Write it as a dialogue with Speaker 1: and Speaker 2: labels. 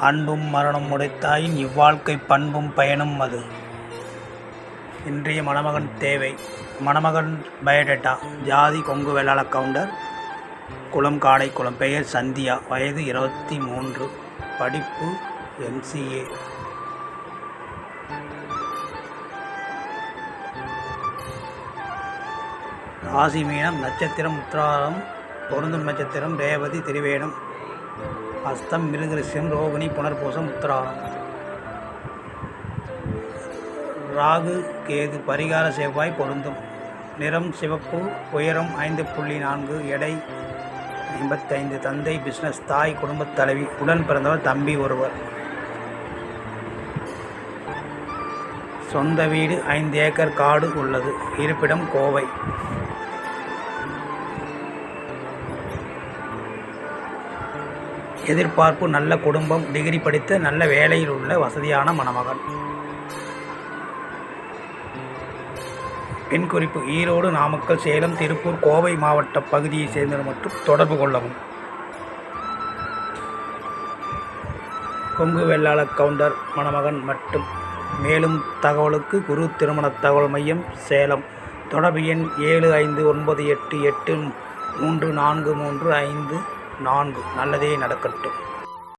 Speaker 1: அன்பும் மரணம் உடைத்தாயின் இவ்வாழ்க்கை பண்பும் பயனும் அது. இன்றைய மணமகன் தேவை. மணமகன் பயோடேட்டா ஜாதி கொங்கு வேளாள கவுண்டர் குளம் காடைக்குளம் பெயர் சந்தியா வயது இருபத்தி மூன்று படிப்பு எம்சிஏ ராசி மீனம் நட்சத்திரம் உத்திராடம் பொருந்தும் நட்சத்திரம் ரேவதி திரிவேணம். அஸ்தம் மிருகரிஷம் ரோகிணி புனர்பூசம் உத்தராகம் ராகு கேது பரிகார செவ்வாய் பொருந்தும். நிறம் சிவப்பு உயரம் ஐந்து புள்ளி நான்கு எடை ஐம்பத்தைந்து. தந்தை பிஸ்னஸ் தாய் குடும்பத் தலைவி உடன் பிறந்தவர் தம்பி ஒருவர். சொந்த வீடு ஐந்து ஏக்கர் காடு உள்ளது. இருப்பிடம் கோவை. எதிர்பார்ப்பு நல்ல குடும்பம் டிகிரி படித்த நல்ல வேலையில் உள்ள வசதியான மணமகன். பெண் குறிப்பு ஈரோடு நாமக்கல் சேலம் திருப்பூர் கோவை மாவட்ட பகுதியை சேர்ந்தவர் மட்டும் தொடர்பு கொள்ளவும். கொங்கு வெள்ளாள கவுண்டர் மணமகன் மட்டும். மேலும் தகவலுக்கு குரு திருமண தகவல் மையம் சேலம். தொடர்பு எண் ஏழு ஐந்து ஒன்பது எட்டு எட்டு மூன்று நான்கு மூன்று ஐந்து. நான்கு. நல்லதே நடக்கட்டும்.